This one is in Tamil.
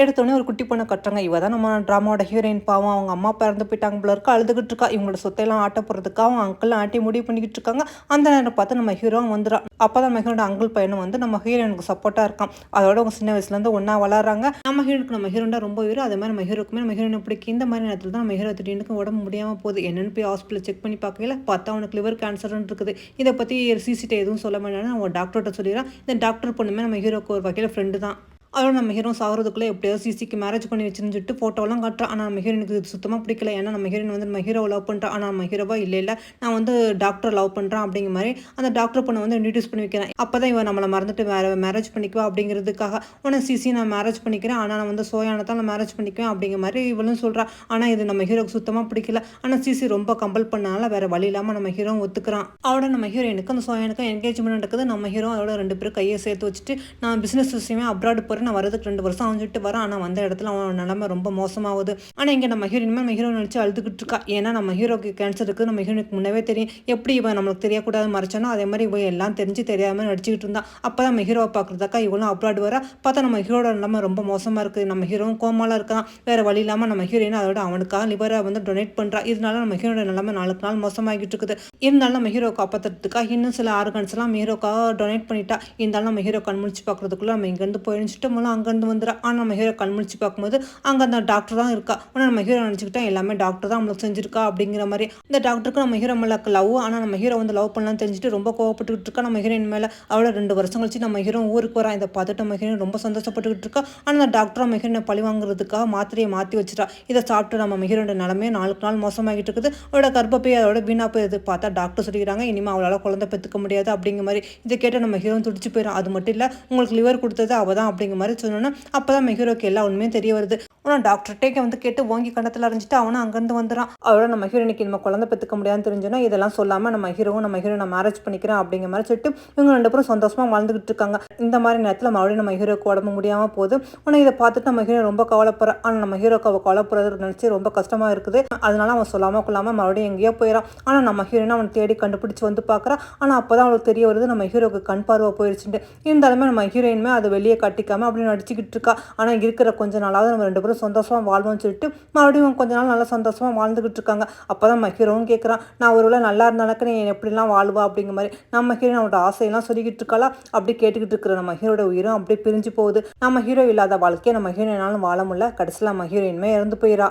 எடுத்தோடனே ஒரு குட்டி பொண்ணை கட்டுறாங்க. இவ தான் நம்ம ட்ராமாவோட ஹீரோயின் பாவம் அவங்க அம்மா பிறந்து போயிட்டாங்க போல இருக்கா. அழுதுகிட்டு இருக்கா. இவங்களோட சொத்தையெல்லாம் ஆட்ட போகிறதுக்கு அவங்க அங்கிள் ஆட்டி முடிவு பண்ணிக்கிட்டு இருக்காங்க. அந்த நேரம் பார்த்து நம்ம ஹீரோ வந்துடும் அப்போ தான் நம்ம ஹீரோட அங்கிள் பையனும் வந்து நம்ம ஹீரோயினுக்கு சப்போர்ட்டாக இருக்கான். அதோட அவங்க சின்ன வயசுலேருந்து ஒன்றா வளர்றாங்க. நம்ம ஹீரோனுக்கு நம்ம ஹீரோண்டா ரொம்ப வீரம் அதே மாதிரி நம்ம ஹீரோக்குமே நம்ம ஹீரோனை பிடிக்கும் இந்த மாதிரி நேரத்தில் தான் நம்ம ஹீரோ திடீர்னு உடம்பு முடியாமல் போகுது. என்னென்னு போய் ஹாஸ்பிட்டல் செக் பண்ணி பார்க்கல பார்த்தா அவனுக்கு லிவர் கேன்சர்னு இருக்குது. இதை பற்றி சிசிடி எதுவும் சொல்ல மாட்டேன்னு அவன் டாக்டர்கிட்ட சொல்லிடுறான். இந்த டாக்டர் பொண்ணுமே நம்ம ஹீரோக்கு ஒரு வகையில் ஃப்ரெண்டு தான். அதோட நம்ம ஹீரோ சாகிறதுக்குள்ளே எப்படியோ சிசிக்கு மேரேஜ் பண்ணி வச்சுன்னு சொல்லிட்டு ஃபோட்டோலாம் காட்டுறான் ஆனால் நம்ம ஹீரோனுக்கு இது சுத்தமாக பிடிக்கல. ஏன்னா நம்ம ஹீரோயின் வந்து நம்ம ஹீரோ லவ் பண்ணுறான் ஆனால் நம்ம ஹீரோவா இல்லை இல்லை. நான் வந்து டாக்டர் லவ் பண்ணுறேன் அப்படிங்கிற மாதிரி அந்த டாக்டர் பொண்ணை வந்து இன்ட்ரடியூஸ் பண்ணி வைக்கிறேன். அப்போ தான் இவன் நம்மளை மறந்துட்டு வேறு மேரேஜ் பண்ணிக்குவா அப்படிங்கிறதுக்காக. உடனே சிசி நான் மேரேஜ் பண்ணிக்கிறேன். ஆனால் நான் வந்து சோயானை தான் நான் மேரேஜ் பண்ணிக்குவேன். அப்படிங்கிற மாதிரி இவளும் சொல்கிறா ஆனால் இது நம்ம ஹீரோக்கு சுத்தமாக பிடிக்கல. ஆனால் சிசி ரொம்ப கம்பல் பண்ணனால வேறு வழி இல்லாமல் நம்ம ஹீரோ ஒத்துக்கிறான். அவட நம்ம ஹீரோயினுக்கு அந்த சோயானுக்கு என்கேஜ்மெண்ட் நடக்குது. நம்ம ஹீரோ அதோட ரெண்டு பேரும் கையை சேர்த்து வச்சுட்டு நான் பிஸ்னஸ் விஷயமே அப்ராட் போகிறேன் நான் வரதுக்கு ரெண்டு வருஷம் அவஞ்சிட்டு வரேன் ஆனால் வந்த இடத்துல அவன் நிலமை ரொம்ப மோசமாகுது ஆனால் இங்கே நம்ம ஹீரோயின் நம்ம ஹீரோ நினச்சி அழுதுகிட்டு இருக்கா ஏன்னா நம்ம ஹீரோக்கு கேன்சர் இருக்குது நம்ம ஹீரோனுக்கு முன்னவே தெரியும் எப்படி இவன் நம்மளுக்கு தெரியக்கூடாது மறைச்சானோ அதே மாதிரி இவன் எல்லாம் தெரிஞ்சு தெரியாமல் நடிச்சுக்கிட்டு இருந்தான் அப்போ தான் நம்ம ஹீரோவை பார்க்குறதாக்கா இவளும் அப்ராட் வர பார்த்தா நம்ம ஹீரோட நிலமை ரொம்ப மோசமாக இருக்குது நம்ம ஹீரோவும் கோமாலாம் இருக்கான் வேறு வழி இல்லாமல் நம்ம ஹீரோயின் அதோட அவனுக்காக லிவரை வந்து டொனேட் பண்ணுறா இதனால நம்ம ஹீரோட நிலமை நாளுக்கு நாள் மோசமாகிட்டு இருக்குது இருந்தாலும் நம்ம ஹீரோ காப்பாற்றுறதுக்காக இன்னும் சில ஆர்கன்ஸ்லாம் ஹீரோக்காக டொனேட் பண்ணிட்டா இருந்தாலும் நம்ம ஹீரோ கண் முடிச்சு பார்க்குறதுக்குள்ள நம்ம இங்கேருந்து போயிடுச்சுட்டு மூலம் அங்கேருந்து வந்துடுறா ஆனால் நம்ம ஹீரோ கண்முடிச்சு பார்க்கும்போது அங்கே அந்த டாக்டர் தான் இருக்கா? ஆனால் நம்ம ஹீரோ நினச்சிக்கிட்டா எல்லாமே டாக்டர் தான் நம்மளுக்கு செஞ்சிருக்கா அப்படிங்கிற மாதிரி. இந்த டாக்டருக்கு நம்ம ஹீரோ மேலே லவ் ஆனால் நம்ம ஹீரோ வந்து லவ் பண்ணலாம் தெரிஞ்சுட்டு ரொம்ப கோவப்பட்டுக்கிட்டு இருக்கா? நம்ம ஹீரோயின் மேலே அவ்வளோ ரெண்டு வருஷம் கழிச்சு நம்ம ஹீரோ ஊருக்கு வரா? இதை பார்த்துட்டு நம்ம ஹீரோயின் ரொம்ப சந்தோஷப்பட்டுக்கிட்டு இருக்கா? ஆனால் அந்த டாக்டர் நம்ம ஹீரோனை பழி வாங்குறதுக்காக மாத்திரையை மாற்றி வச்சுட்டா. இதை சாப்பிட்டு நம்ம ஹீரோட நிலமே நாளுக்கு நாள் மோசமாகிட்டு இருக்குது. அவளோட கர்ப்பப்பை அதோட வீணாக போயிடுது பார்த்தா டாக்டர் சொல்லிக்கிறாங்க. இனிமேல் அவளால் குழந்தை பெற்றுக்க முடியாது அப்படிங்கிற மாதிரி இதை கேட்டு நம்ம ஹீரோ துடிச்சு போயிடும் அது மட்டும் இல்லை உங்களுக்கு லிவர் கொடுத்தது அவள் தான் அப்படிங்கிற மாதிரி சொன்னோன்னா அப்போ தான் மெஹீரோக்கு எல்லா உண்மையும் தெரிய வருது. ஆனால் டாக்டர்கிட்டே வந்து கேட்டு வாங்கி கண்டத்தில் அரைஞ்சிட்டு அவனும் அங்கேருந்து வந்துடான் அவரோட நம்ம ஹீரோனுக்கு நம்ம குழந்தை பெற்றுக்க முடியாதுன்னு தெரிஞ்சோன்னா இதெல்லாம் சொல்லாமல் நம்ம ஹீரோவும் நம்ம ஹீரோ நான் மேரேஜ் பண்ணிக்கிறேன் அப்படிங்கிற மாதிரி சொல்லிட்டு இவங்க ரெண்டு பேரும் சந்தோஷமாக வாழ்ந்துகிட்டு இருக்காங்க. இந்த மாதிரி நேரத்தில் மறுபடியும் நம்ம ஹீரோக்கு உடம்பு முடியாமல் போகுது. ஆனால் இதை பார்த்துட்டு நம்ம ஹீரோ ரொம்ப கவலைப்படுறான். ஆனால் நம்ம ஹீரோக்கு அவள் கவலைப்படுறது நினச்சி ரொம்ப கஷ்டமாக இருக்குது. அதனால அவன் சொல்லாமல் கொள்ளாமல் மறுபடியும் எங்கேயோ போயிடான் ஆனால் நம்ம ஹீரோனை அவன் தேடி கண்டுபிடிச்சி வந்து பார்க்குறான். ஆனால் அப்போ தான் அவளுக்கு தெரிய வருது நம்ம ஹீரோக்கு கண் பார்வை போயிடுச்சுட்டு இருந்தாலுமே நம்ம ஹீரோயினுமே அதை வெளியே கட்டிக்காமல் அப்படி நடிச்சுக்கிட்டு இருக்கா. ஆனால் இருக்கிற கொஞ்ச நாளாவது நம்ம ரெண்டு பேரும் சந்தோஷமாக வாழ்வோம்னு சொல்லிட்டு மறுபடியும் கொஞ்ச நாள் நல்லா சந்தோஷமாக வாழ்ந்துக்கிட்டு இருக்காங்க. அப்போ தான் நம்ம ஹீரோவும் கேட்குறான் நான் ஒருவேளை நல்லா இருந்தாலும் நீ எப்படிலாம் வாழ்வா அப்படிங்கிற மாதிரி. நம்ம ஹீரோ அவனோட ஆசையெல்லாம் சொல்லிக்கிட்டு இருக்காளா? அப்படி கேட்டுக்கிட்டு இருக்கிற நம்ம ஹீரோட உயிரும் அப்படியே பிரிஞ்சு போகுது. நம்ம ஹீரோ இல்லாத வாழ்க்கையை நம்ம ஹீரோயினாலும் வாழ முடியல. கடைசியில் நம்ம ஹீரோயின்மே இறந்து போயிடா